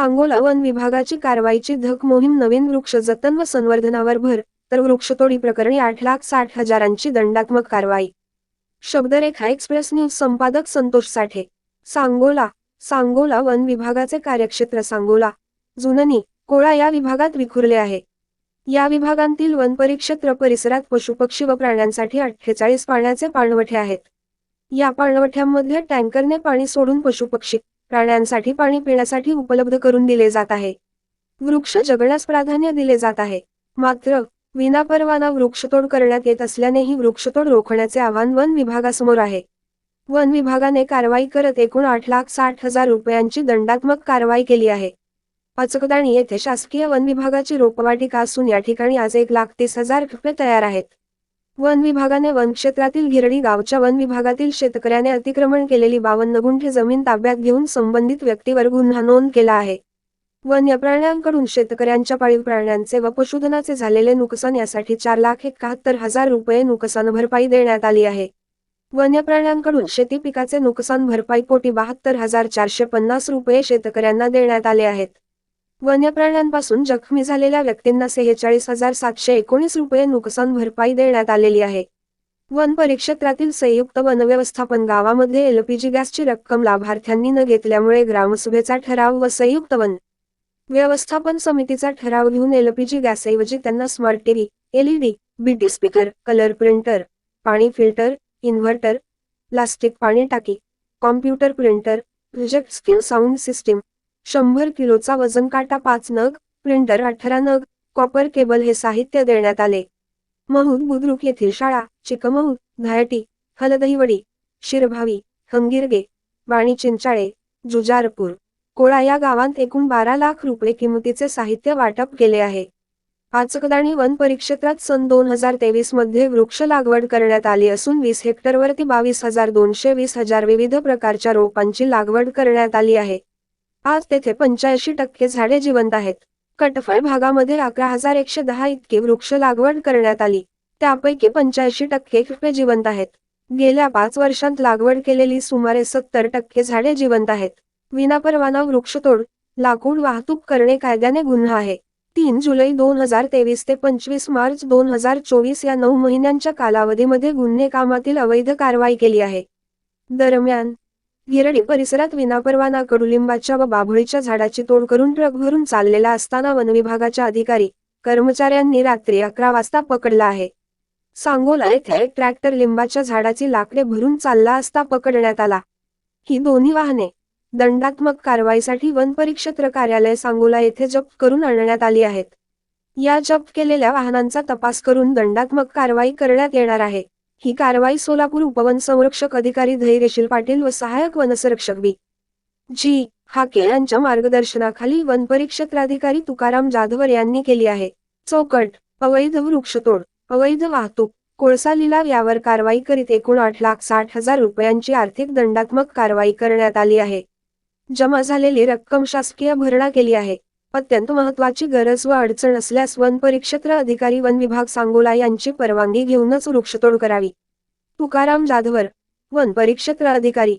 Sangola one विभागाची कारवाईची धक मोहीम नवीन वृक्ष जतन व संवर्धनावर भर तर वृक्षतोडी प्रकरणी आठ लाख साठ हजारांची दंडात्मक कारवाई. शब्दरेखा एक्सप्रेस न्यूज संपादक संतोष साठे. सांगोला सांगोला वन विभागाचे कार्यक्षेत्र सांगोला. जुननी कोळा या विभागात विखुरले आहे. या विभागांतील वन परिक्षेत्र परिसरात पशुपक्षी व प्राण्यांसाठी अठ्ठेचाळीस पाण्याचे पाणवठे आहेत. या पाणवठ्यांमध्ये टँकरने पाणी सोडून पशुपक्षी प्राण्यांसाठी पाणी पिण्यासाठी उपलब्ध करून दिले जात आहे. वृक्ष जगण्यास प्राधान्य दिले जात आहे. मात्र विनापरवाना वृक्षतोड करण्यात येत असल्यानेही वृक्षतोड रोखण्याचे आव्हान वन विभागासमोर आहे. वन विभागाने कारवाई करत एकूण आठ लाख साठ हजार रुपयांची दंडात्मक कारवाई केली आहे. अचकदाणी येथे शासकीय वन विभागाची रोपवाटिका असून या ठिकाणी आज एक लाख तीस हजार रुपये तयार आहेत. वन विभागाने वन क्षेत्रातील गावच्या वन विभागातील शेतकऱ्याने अतिक्रमण केलेली बावन्न गुंठे जमीन ताब्यात घेऊन संबंधित व्यक्तीवर गुन्हा नोंद केला आहे. वन्य प्राण्यांकडून शेतकऱ्यांच्या पाळीव प्राण्यांचे व पशुधनाचे झालेले नुकसान यासाठी चार लाख एकाहत्तर हजार रुपये नुकसान भरपाई देण्यात आली आहे. वन्य प्राण्यांकडून शेती पिकाचे नुकसान भरपाई पोटी बहात्तर हजार चारशे पन्नास रुपये शेतकऱ्यांना देण्यात आले आहेत. वन्य प्राण्यांपासून जखमी झालेल्या व्यक्तींना सेहेचाळीस हजार सातशे एकोणीस रुपये नुकसान भरपाई देण्यात आलेली आहे. वन परिक्षेत्रातील संयुक्त वनव्यवस्थापन गावामध्ये एलपीजी गॅसची रक्कम लाभार्थ्यांनी न घेतल्यामुळे ग्रामसभेचा ठराव व संयुक्त वन व्यवस्थापन समितीचा ठराव घेऊन एलपीजी गॅसऐवजी त्यांना smart TV LED BT speaker colour printer पाणी फिल्टर इन्व्हर्टर प्लास्टिक पाणी टाकी computer printer project skill sound system शंभर किलोचा वजन काटा पाच नग प्रिंटर अठरा नग कॉपर केबल हे साहित्य देण्यात आले. महूद बुद्रुक येथील शाळा चिकमहूद धायटी हलदहीवडी शिरभावी हंगिरगे वाणी चिंचाळे जुजारपूर कोळा या गावात एकूण बारा लाख रुपये किमतीचे साहित्य वाटप केले आहे. पाचकदाणी वन परिक्षेत्रात सन दोन हजार तेवीसमध्ये वृक्ष लागवड करण्यात आली असून वीस हेक्टरवरती बावीस हजार दोनशे वीस हजार विविध प्रकारच्या रोपांची लागवड करण्यात आली आहे. आज तेथे पंच्याऐंशी टक्के झाडे जिवंत आहेत. कटफळ भागामध्ये अकरा हजार एकशे दहा इतके वृक्ष लागवड करण्यात आली. त्यापैकी पंच्याऐंशी टक्के कृपे जिवंत आहेत. गेल्या पाच वर्षांत लागवड केलेली सुमारे सत्तर टक्के झाडे जिवंत आहेत. विनापरवाना वृक्षतोड लाकूड वाहतूक करणे कायद्याने गुन्हा आहे. तीन जुलै दोन हजार तेवीस ते पंचवीस मार्च दोन हजार चोवीस या नऊ महिन्यांच्या कालावधीमध्ये गुन्हे कामातील अवैध कारवाई केली आहे. दरम्यान गिरडी परिसरात विनापरवाना कडुलिंबाच्या व बाभळीच्या झाडाची तोड करून ट्रक भरून चाललेला असताना वनविभागाच्या अधिकारी कर्मचाऱ्यांनी रात्री अकरा वाजता पकडला आहे. सांगोला येथे ट्रॅक्टर लिंबाच्या झाडाची लाकडे भरून चालला असता पकडण्यात आला. ही दोन्ही वाहने दंडात्मक कारवाईसाठी वन परिक्षेत्र कार्यालय सांगोला येथे जप्त करून आणण्यात आली आहेत. या जप्त केलेल्या वाहनांचा तपास करून दंडात्मक कारवाई करण्यात येणार आहे. ही कारवाई सोलापूर उपवन संरक्षक अधिकारी धैर्यशील पाटील व सहाय्यक वनसंरक्षक बी. जी. हाके यांच्या मार्गदर्शनाखाली वन परिक्षेत्राधिकारी तुकाराम जाधवर यांनी केली आहे. चौकट अवैध वृक्षतोड अवैध वाहतूक कोळसा लिलाव यावर कारवाई करीत एकूण आठ लाख साठ हजार रुपयांची आर्थिक दंडात्मक कारवाई करण्यात आली आहे. जमा झालेली रक्कम शासकीय भरणा केली आहे. अत्यंत महत्वाची गरज व अडचण असल्यास वन परिक्षेत्र अधिकारी वन विभाग सांगोला यांची परवानगी घेऊनच वृक्षतोड करावी. तुकाराम जाधवर वन परिक्षेत्र अधिकारी.